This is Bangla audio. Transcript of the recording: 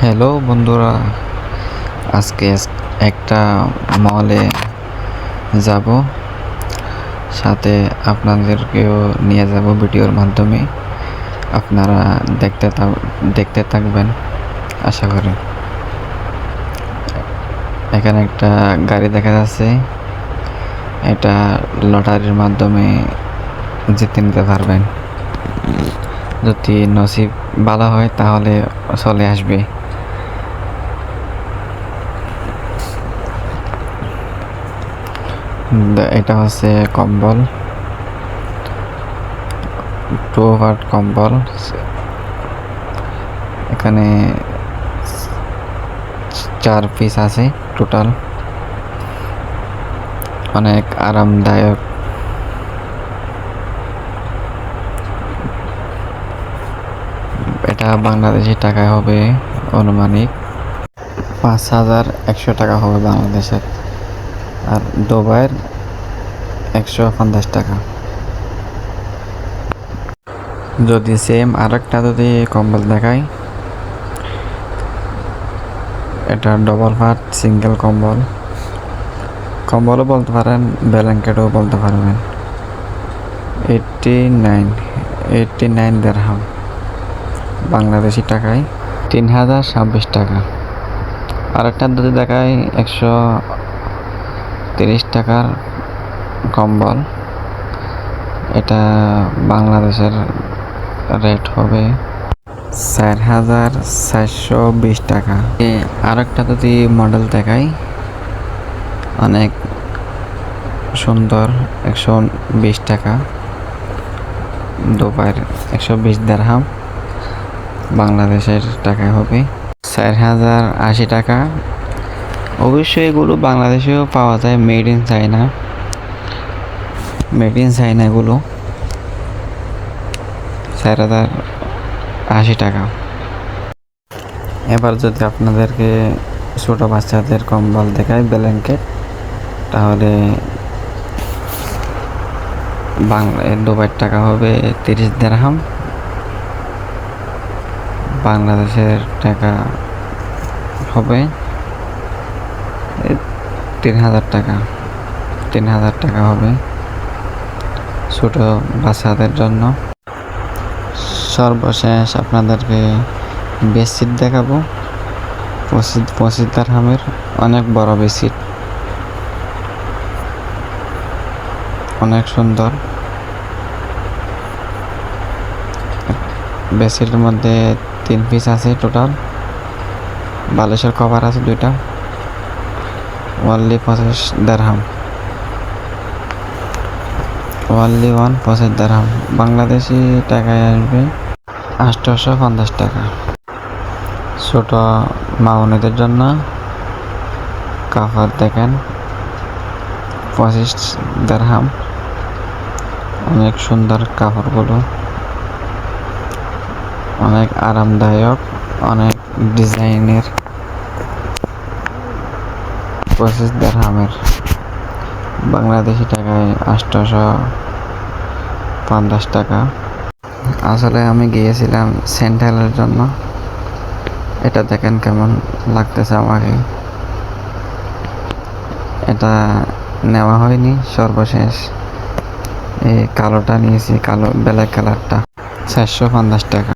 হ্যালো বন্ধুরা। আজকে একটা মলে যাব। সাথে আপনাদেরকেও নিয়ে যাব ভিডিওর মাধ্যমে। আপনারা দেখতে দেখতে থাকবেন, আশা করি। এখানে একটা গাড়ি দেখা যাচ্ছে। এটা লটারির মাধ্যমে জিতে নিতে পারবেন। যদি নসিব ভালো হয়, তাহলে চলে আসবে। এটা হচ্ছে কম্বল। টু পার্ট কম্বল। এখানে চার পিস আছে টোটাল অনেক আরামদায়ক। এটা বাংলাদেশি টাকায় হবে অনুমানিক। পাঁচ হাজার একশো টাকা হবে বাংলাদেশের। আর দুবাইয়ের একশো পঞ্চাশ টাকা। যদি সেম আর একটা যদি কম্বল দেখাই, এটা ডবল পার্ট সিঙ্গেল কম্বল কম্বলও বলতে পারেন ব্ল্যাঙ্কেটও বলতে পারবেন। এইটটি নাইন এইটটি নাইন দেড়হাম বাংলাদেশি টাকায় তিন হাজার ছাব্বিশ টাকা। আরেকটা যদি দেখায় একশো টাকার কম্বল। এটা বাংলাদেশের রেট হবে চার হাজার চারশো বিশ টাকা। এ আরেকটা যদি মডেল দেখাই, অনেক সুন্দর একশো বিশ টাকা। দুবার একশো বিশ দেড়হাম। বাংলাদেশের টাকায় হবে চার হাজার আশি টাকা। অবশ্যই এগুলো বাংলাদেশেও পাওয়া যায় made in China made in China এগুলো। চার হাজার আশি টাকা। এবার যদি আপনাদেরকে ছোটো বাচ্চাদের কম্বল দেখায় ব্ল্যাঙ্কেট, তাহলে বাংলা দুবার টাকা হবে তিরিশ দেড়হাম বাংলাদেশের টাকা হবে তিন হাজার টাকা। তিন হাজার টাকা হবে ছোটো বাচ্চাদের জন্য। সর্বশেষ আপনাদেরকে বেডশিট দেখাবো। পঁচিশ পঁচিশ দারহামের অনেক বড় বেডশিট। অনেক সুন্দর। বেডশিটের মধ্যে তিন পিস আছে টোটাল বালিশের কভার আছে দুইটা। ওয়ানলি পঁচিশ দেড়হাম। ওয়ানলি ওয়ান পঁচিশ দেড়হাম। বাংলাদেশি টাকায় আসবে আটশোশো পঞ্চাশ টাকা। ছোট মাউনিদের জন্য কাপড় দেখেন, পঁচিশ দেড়হাম। অনেক সুন্দর কাপড়গুলো। অনেক আরামদায়ক, অনেক ডিজাইনের। পঁচিশ দেড়হামের বাংলাদেশি টাকায় আষ্টশো পঞ্চাশ টাকা। আসলে আমি গিয়েছিলাম সেন্ট্রালের জন্য। এটা দেখেন কেমন লাগতেছে আমাকে। এটা নেওয়া হয়নি, সর্বশেষ। এই কালোটা নিয়েছি, কালো ব্ল্যাক কালারটা চারশো পঞ্চাশ টাকা।